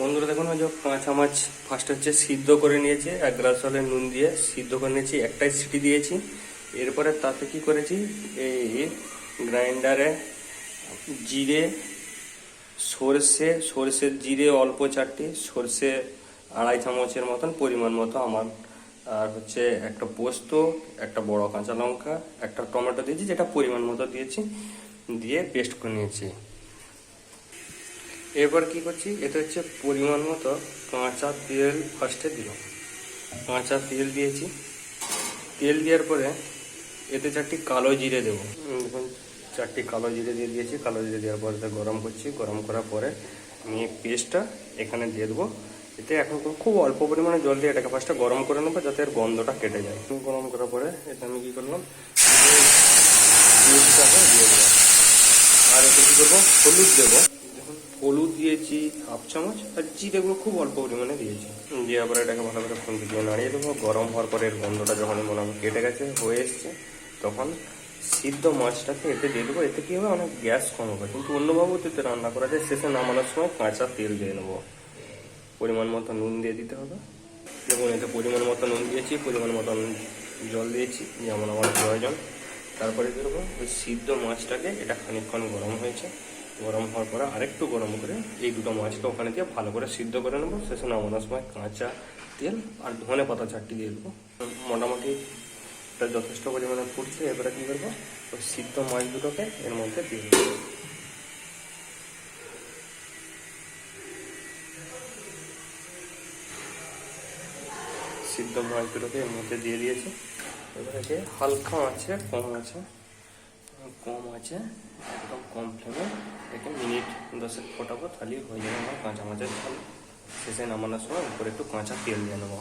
বন্ধুরা দেখুন যে কাঁচা মাছ ফার্স্ট হচ্ছে সিদ্ধ করে নিয়েছি, এক গ্লাস হলে নুন দিয়ে সিদ্ধ করে নিয়েছি, একটাই সিটি দিয়েছি। এরপরে তাতে কি করেছি? এই গ্রাইন্ডারে জিরে, সর্ষে, সর্ষের জিরে অল্প চারটি, সর্ষে আড়াই চামচের মতন পরিমাণ মতো আমার, আর হচ্ছে একটা পোস্ত, একটা বড় কাঁচা লঙ্কা, একটা টমেটো দিয়েছি, যেটা পরিমাণ মতো দিয়েছি, দিয়ে পেস্ট করে নিয়েছি। এরপর কি করছি? এটা হচ্ছে পরিমাণ মতো কাঁচা তেল ফার্স্টে দিলাম। কাঁচা তেল দিয়েছি। তেল দেওয়ার পরে এতে চারটি কালো জিরে দেবো। চারটি কালো জিরে দিয়ে দিয়েছি। কালো জিরে দেওয়ার পরে গরম করছি। গরম করার পরে আমি পেস্টটা এখানে দিয়ে দেবো। এতে এখন খুব- অল্প পরিমাণে জল দিয়ে এটাকে ফার্স্টে গরম করে নেব যাতে এর গন্ধটা কেটে যায়। গরম করার পরে এটা আমি কি করলাম? পেস্টটাকে দিয়ে দেবো আর এতে কি করব? হলুদ দেবো। দিয়েছি, হাফ চামচ আর জিরেগুলো খুব অল্প পরিমাণে দিয়েছি। দিয়ে আবার এটাকে ভালো করে ফোন দিয়ে নাড়িয়ে দেবো। গরম হওয়ার পরে এর গন্ধটা যখন মনে হয় কেটে গেছে, হয়ে এসছে, তখন সিদ্ধ মাছটাকে এতে দিয়ে দেবো। এতে কী হবে? অনেক গ্যাস কম হবে। কিন্তু অন্য পদ্ধতিতে রান্না করা যায়, শেষে নামানোর সময় কাঁচা তেল দিয়ে নেব। পরিমাণ মতো নুন দিয়ে দিতে হবে। দেখুন, এতে পরিমাণ মতো নুন দিয়েছি, পরিমাণ মতো জল দিয়েছি, যেমন আমার প্রয়োজন। তারপরে করব ওই সিদ্ধ মাছটাকে এটা খানিকক্ষণ গরম হয়েছে। গরম হওয়ার পরে আরেকটু গরম করে এই দুটো মাছকে ওখানে দিয়ে ভালো করে সিদ্ধ করে নেব। শেষে নামানোর সময় কাঁচা তেল আর ধনে পাতা চারটি দিয়ে দেবো। মোটামুটি এটা যথেষ্ট পরিমাণে ফুটছে, এবারে কী করব? ওই সিদ্ধ মাছ দুটোকে এর মধ্যে দিয়ে দেবো। সিদ্ধ মাছ দুটোকে এর মধ্যে দিয়ে দিয়েছি। এবার হালকা আছে কম আছে। কম আছে একদম কম ফ্লেমে একটু মিনিট দশেক ফোটাবো, তাহলেই হয়ে যাবে আমার কাঁচা মাছের ঝাল। শেষে নামানোর সময় উপরে একটু কাঁচা তেল দিয়ে নেব।